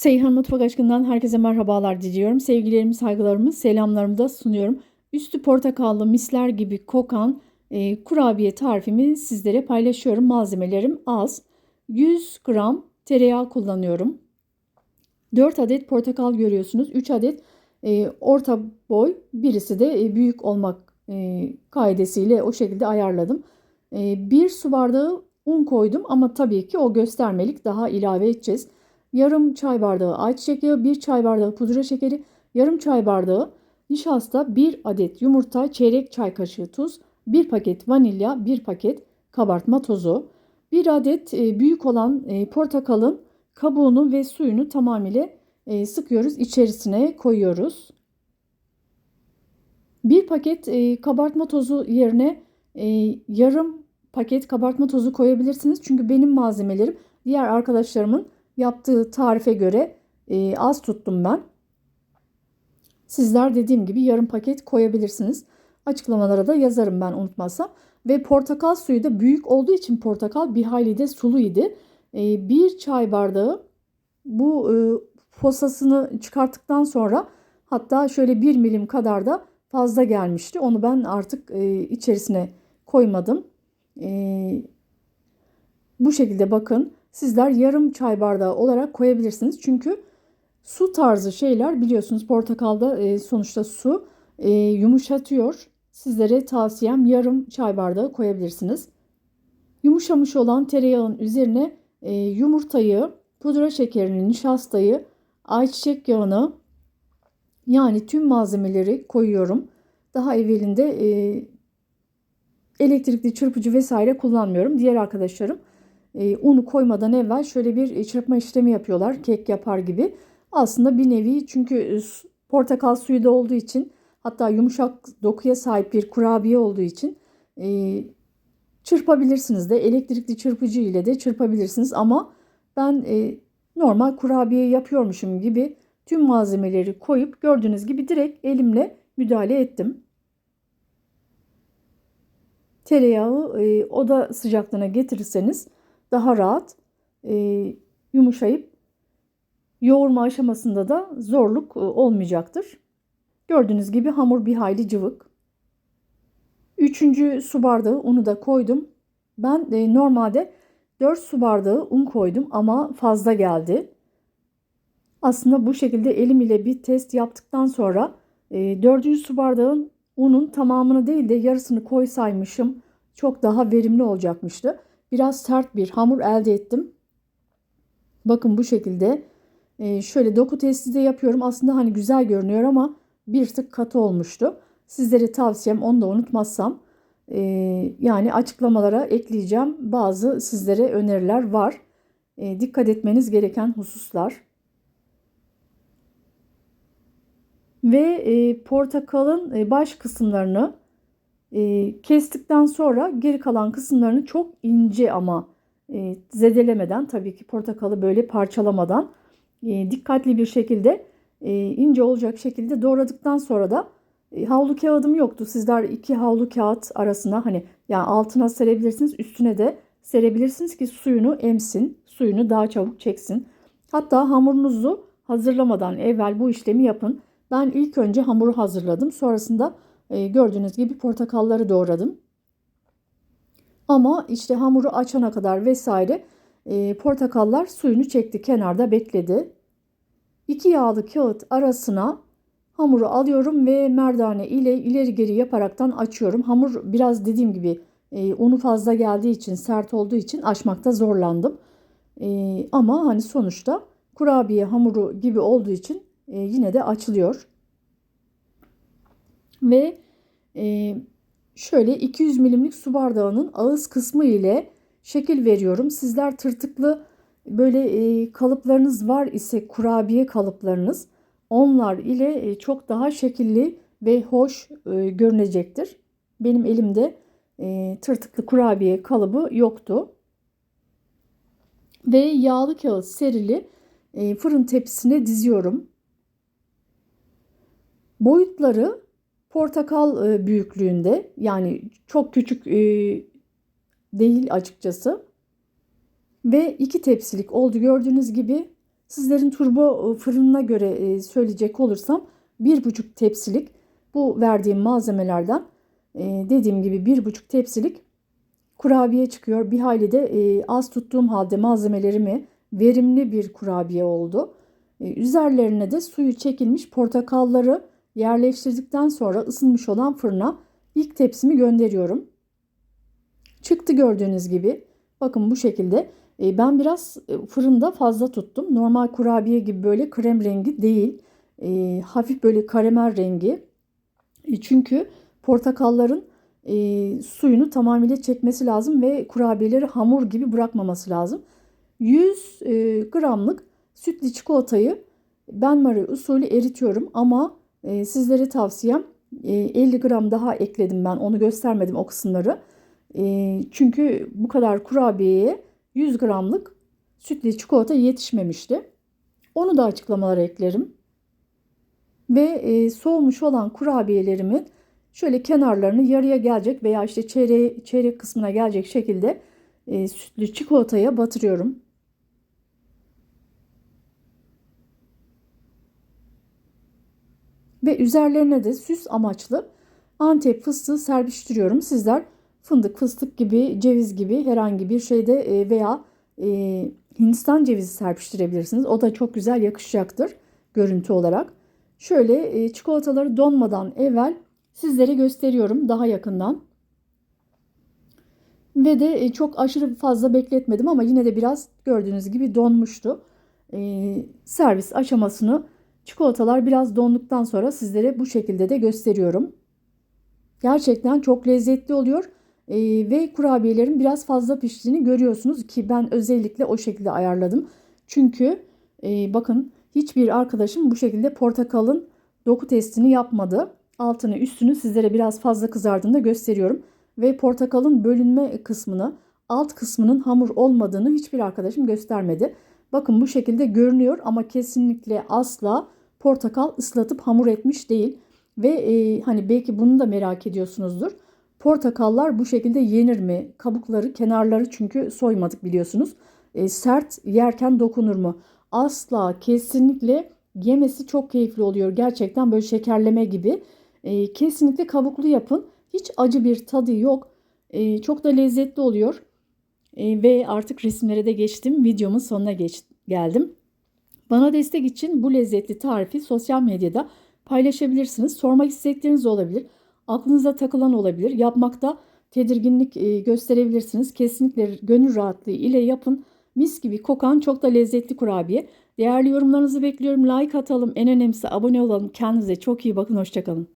Seyhan Mutfak Aşkı'ndan herkese merhabalar diliyorum. Sevgilerimi, saygılarımı, selamlarımı da sunuyorum. Üstü portakallı misler gibi kokan e, kurabiye tarifimi sizlere paylaşıyorum. Malzemelerim az. 100 gram tereyağı kullanıyorum. 4 adet portakal görüyorsunuz. 3 adet e, orta boy, birisi de e, büyük olmak e, kaidesiyle o şekilde ayarladım. E, 1 su bardağı un koydum ama tabii ki o göstermelik daha ilave edeceğiz yarım çay bardağı ayçiçek yağı, bir çay bardağı pudra şekeri, yarım çay bardağı nişasta, bir adet yumurta, çeyrek çay kaşığı tuz, bir paket vanilya, bir paket kabartma tozu, bir adet e, büyük olan e, portakalın kabuğunu ve suyunu tamamıyla e, sıkıyoruz. içerisine koyuyoruz. Bir paket kabartma tozu yerine yarım paket kabartma tozu koyabilirsiniz. Çünkü benim malzemelerim diğer arkadaşlarımın yaptığı tarife göre e, az tuttum ben. Sizler dediğim gibi yarım paket koyabilirsiniz. Açıklamalara da yazarım ben unutmazsam. Ve portakal suyu da büyük olduğu için portakal bir hayli de suluydu. E, bir çay bardağı bu e, posasını çıkarttıktan sonra hatta şöyle bir milim kadar da fazla gelmişti. Onu ben artık e, içerisine koymadım. E, bu şekilde bakın sizler yarım çay bardağı olarak koyabilirsiniz. Çünkü su tarzı şeyler biliyorsunuz portakalda e, sonuçta su e, yumuşatıyor. Sizlere tavsiyem yarım çay bardağı koyabilirsiniz. Yumuşamış olan tereyağın üzerine e, yumurtayı, pudra şekerini, nişastayı, ayçiçek yağını yani tüm malzemeleri koyuyorum. Daha evvelinde e, elektrikli çırpıcı vesaire kullanmıyorum. Diğer arkadaşlarım e, unu koymadan evvel şöyle bir çırpma işlemi yapıyorlar. Kek yapar gibi. Aslında bir nevi çünkü e, portakal suyu da olduğu için hatta yumuşak dokuya sahip bir kurabiye olduğu için e, çırpabilirsiniz de elektrikli çırpıcı ile de çırpabilirsiniz ama ben e, normal kurabiye yapıyormuşum gibi tüm malzemeleri koyup gördüğünüz gibi direkt elimle müdahale ettim. Tereyağı e, oda sıcaklığına getirirseniz daha rahat e, yumuşayıp yoğurma aşamasında da zorluk e, olmayacaktır. Gördüğünüz gibi hamur bir hayli cıvık. Üçüncü su bardağı unu da koydum. Ben e, normalde 4 su bardağı un koydum ama fazla geldi. Aslında bu şekilde elim ile bir test yaptıktan sonra e, 4. su bardağın unun tamamını değil de yarısını koysaymışım çok daha verimli olacakmıştı biraz sert bir hamur elde ettim. Bakın bu şekilde e, şöyle doku testi de yapıyorum. Aslında hani güzel görünüyor ama bir tık katı olmuştu. Sizlere tavsiyem onu da unutmazsam e, yani açıklamalara ekleyeceğim bazı sizlere öneriler var. E, dikkat etmeniz gereken hususlar. Ve portakalın baş kısımlarını e, kestikten sonra geri kalan kısımlarını çok ince ama e, zedelemeden tabii ki portakalı böyle parçalamadan e, dikkatli bir şekilde e, ince olacak şekilde doğradıktan sonra da e, havlu kağıdım yoktu. Sizler iki havlu kağıt arasına hani yani altına serebilirsiniz üstüne de serebilirsiniz ki suyunu emsin suyunu daha çabuk çeksin. Hatta hamurunuzu hazırlamadan evvel bu işlemi yapın. Ben ilk önce hamuru hazırladım. Sonrasında e, gördüğünüz gibi portakalları doğradım. Ama işte hamuru açana kadar vesaire e, portakallar suyunu çekti kenarda bekledi. İki yağlı kağıt arasına hamuru alıyorum ve merdane ile ileri geri yaparaktan açıyorum. Hamur biraz dediğim gibi e, unu fazla geldiği için sert olduğu için açmakta zorlandım. Ama hani sonuçta kurabiye hamuru gibi olduğu için yine de açılıyor. Ve e, şöyle 200 milimlik su bardağının ağız kısmı ile şekil veriyorum. Sizler tırtıklı böyle e, kalıplarınız var ise kurabiye kalıplarınız onlar ile e, çok daha şekilli ve hoş e, görünecektir. Benim elimde e, tırtıklı kurabiye kalıbı yoktu. Ve yağlı kağıt serili e, fırın tepsisine diziyorum. Boyutları portakal e, büyüklüğünde yani çok küçük e, değil açıkçası. Ve iki tepsilik oldu gördüğünüz gibi Sizlerin turbo e, fırınına göre söyleyecek olursam 1,5 tepsilik bu verdiğim malzemelerden dediğim gibi 1,5 tepsilik kurabiye çıkıyor. Bir hayli de az tuttuğum halde malzemelerimi verimli bir kurabiye oldu. Üzerlerine de suyu çekilmiş portakalları yerleştirdikten sonra ısınmış olan fırına ilk tepsimi gönderiyorum. Çıktı gördüğünüz gibi. Bakın bu şekilde. E, ben biraz e, fırında fazla tuttum. Normal kurabiye gibi böyle krem rengi değil. E, hafif böyle karamel rengi. E, çünkü portakalların e, suyunu tamamıyla çekmesi lazım ve kurabiyeleri hamur gibi bırakmaması lazım. 100 e, gramlık sütlü çikolatayı ben Marie usulü eritiyorum ama e, sizlere tavsiyem e, 50 gram daha ekledim ben onu göstermedim o kısımları. E, çünkü bu kadar kurabiyeye 100 gramlık sütlü çikolata yetişmemişti. Onu da açıklamalara eklerim. Ve e, soğumuş olan kurabiyelerimi şöyle kenarlarını yarıya gelecek veya işte çeyrek, çeyrek kısmına gelecek şekilde e, sütlü çikolataya batırıyorum. Ve üzerlerine de süs amaçlı Antep fıstığı serpiştiriyorum. Sizler fındık, fıstık gibi, ceviz gibi herhangi bir şeyde e, veya e, Hindistan cevizi serpiştirebilirsiniz. O da çok güzel yakışacaktır görüntü olarak. Şöyle e, çikolataları donmadan evvel sizlere gösteriyorum daha yakından. Ve de çok aşırı fazla bekletmedim ama yine de biraz gördüğünüz gibi donmuştu. servis aşamasını çikolatalar biraz donduktan sonra sizlere bu şekilde de gösteriyorum. Gerçekten çok lezzetli oluyor e, ve kurabiyelerin biraz fazla piştiğini görüyorsunuz ki ben özellikle o şekilde ayarladım. Çünkü e, bakın hiçbir arkadaşım bu şekilde portakalın doku testini yapmadı. Altını üstünü sizlere biraz fazla kızardığında gösteriyorum. Ve portakalın bölünme kısmını alt kısmının hamur olmadığını hiçbir arkadaşım göstermedi. Bakın bu şekilde görünüyor ama kesinlikle asla portakal ıslatıp hamur etmiş değil. Ve e, hani belki bunu da merak ediyorsunuzdur. Portakallar bu şekilde yenir mi? Kabukları, kenarları çünkü soymadık biliyorsunuz. E, sert yerken dokunur mu? Asla kesinlikle yemesi çok keyifli oluyor. Gerçekten böyle şekerleme gibi. E, kesinlikle kabuklu yapın. Hiç acı bir tadı yok. E, çok da lezzetli oluyor. E, ve artık resimlere de geçtim. Videomun sonuna geç, geldim. Bana destek için bu lezzetli tarifi sosyal medyada paylaşabilirsiniz. Sormak istekleriniz olabilir. Aklınıza takılan olabilir. Yapmakta tedirginlik e, gösterebilirsiniz. Kesinlikle gönül rahatlığı ile yapın. Mis gibi kokan çok da lezzetli kurabiye. Değerli yorumlarınızı bekliyorum. Like atalım. En önemlisi abone olalım. Kendinize çok iyi bakın. Hoşçakalın.